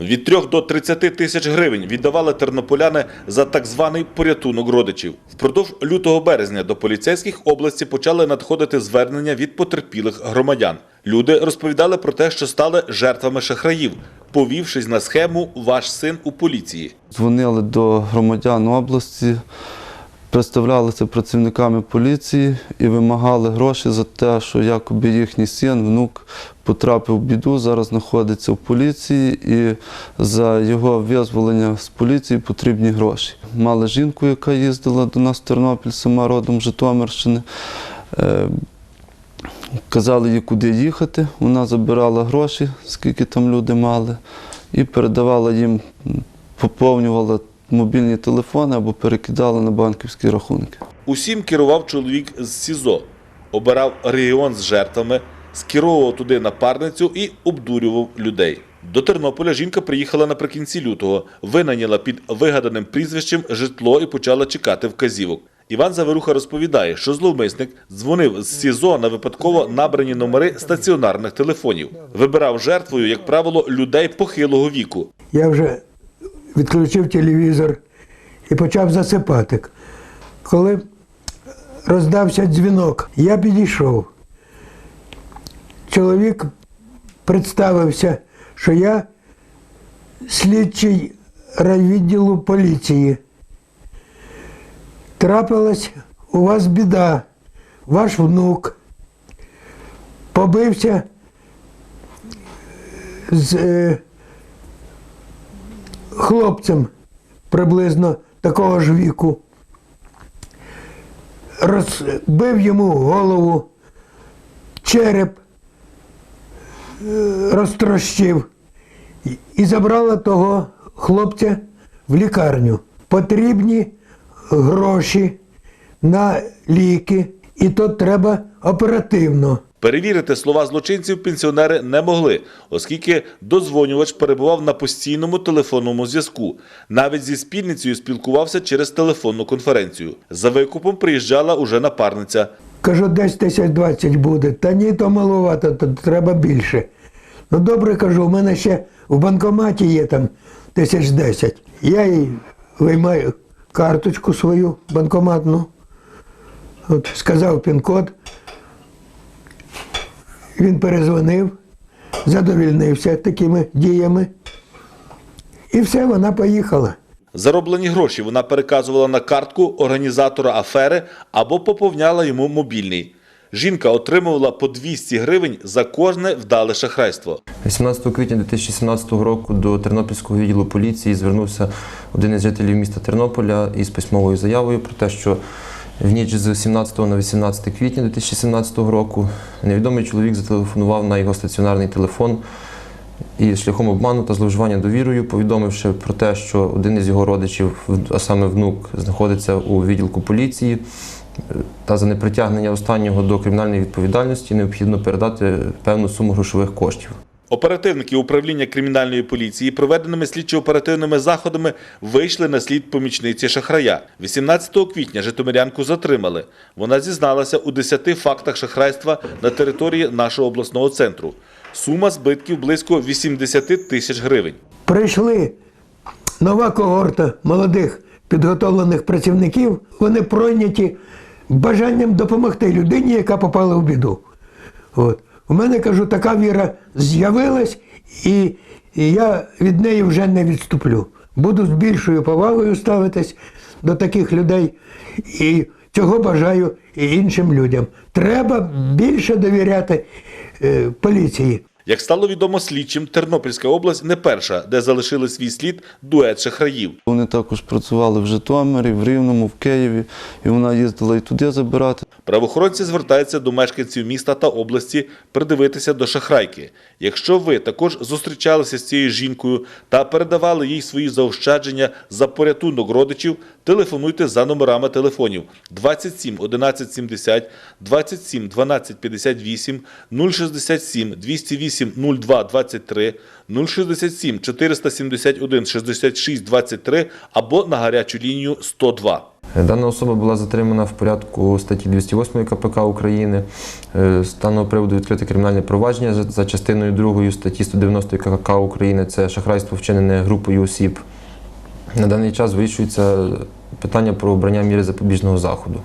Від 3 до 30 тисяч гривень віддавали тернополяни за так званий порятунок родичів. Впродовж лютого березня до поліцейських області почали надходити звернення від потерпілих громадян. Люди розповідали про те, що стали жертвами шахраїв, повівшись на схему Ваш син у поліції. Дзвонили до громадян області, представлялися працівниками поліції і вимагали гроші за те, що якоби їхній син, внук потрапив в біду, зараз знаходиться в поліції, і за його визволення з поліції потрібні гроші. Мали жінку, яка їздила до нас в Тернопіль, сама родом Житомирщини. Е, Казали їй, куди їхати. Вона забирала гроші, скільки там люди мали, і передавала їм, поповнювала мобільні телефони або перекидала на банківські рахунки. Усім керував чоловік з СІЗО, обирав регіон з жертвами, скеровував туди напарницю і обдурював людей. До Тернополя жінка приїхала наприкінці лютого, винайняла під вигаданим прізвищем житло і почала чекати вказівок. Іван Заверуха розповідає, що зловмисник дзвонив з СІЗО на випадково набрані номери стаціонарних телефонів. Вибирав жертвою, як правило, людей похилого віку. Я вже відключив телевізор і почав засипати. Коли роздався дзвінок, я підійшов. Чоловік представився, що я слідчий райвідділу поліції. Трапилась у вас біда, ваш внук побився з е, хлопцем приблизно такого ж віку. Розбив йому голову, череп е, розтрощив і- і забрала того хлопця в лікарню. Потрібні гроші на ліки, і то треба оперативно. Перевірити слова злочинців пенсіонери не могли, оскільки дозвонювач перебував на постійному телефонному зв'язку. Навіть зі спільницею спілкувався через телефонну конференцію. За викупом приїжджала уже напарниця. Кажу, десь тисяч двадцять буде. Та ні, то маловато, то треба більше. Ну добре кажу, у мене ще в банкоматі є там тисяч десять. Я їй виймаю карточку свою банкоматну. От сказав пін-код. Він перезвонив, задовільнився такими діями. І все, вона поїхала. Зароблені гроші вона переказувала на картку організатора афери або поповняла йому мобільний. Жінка отримувала по 200 гривень за кожне вдале шахрайство. 18 квітня 2017 року до Тернопільського відділу поліції звернувся один із жителів міста Тернополя із письмовою заявою про те, що в ніч з 17 на 18 квітня 2017 року невідомий чоловік зателефонував на його стаціонарний телефон і шляхом обману та зловживання довірою, повідомивши про те, що один із його родичів, а саме внук, знаходиться у відділку поліції. Та за непритягнення останнього до кримінальної відповідальності необхідно передати певну суму грошових коштів. Оперативники управління кримінальної поліції проведеними слідчо-оперативними заходами вийшли на слід помічниці шахрая. 18 квітня житомирянку затримали. Вона зізналася у 10 фактах шахрайства на території нашого обласного центру. Сума збитків близько 80 тисяч гривень. Прийшли нова когорта молодих підготовлених працівників, вони пройняті бажанням допомогти людині, яка попала в біду. От. У мене, кажу, така віра з'явилась, і, я від неї вже не відступлю. Буду з більшою повагою ставитись до таких людей. І цього бажаю і іншим людям. Треба більше довіряти е, поліції. Як стало відомо слідчим, Тернопільська область не перша, де залишили свій слід дует шахраїв. Вони також працювали в Житомирі, в Рівному, в Києві, і вона їздила і туди забирати. Правоохоронці звертаються до мешканців міста та області придивитися до шахрайки. Якщо ви також зустрічалися з цією жінкою та передавали їй свої заощадження за порятунок родичів, телефонуйте за номерами телефонів 27 11 70, 27 12 58, 067 208 02 23, 067 471 66 23 або на гарячу лінію 102. Дана особа була затримана в порядку статті 208 КПК України. Е, З даного приводу відкрите кримінальне провадження за- частиною 2 статті 190 КК України. Це шахрайство вчинене групою осіб. На даний час вирішується питання про обрання міри запобіжного заходу.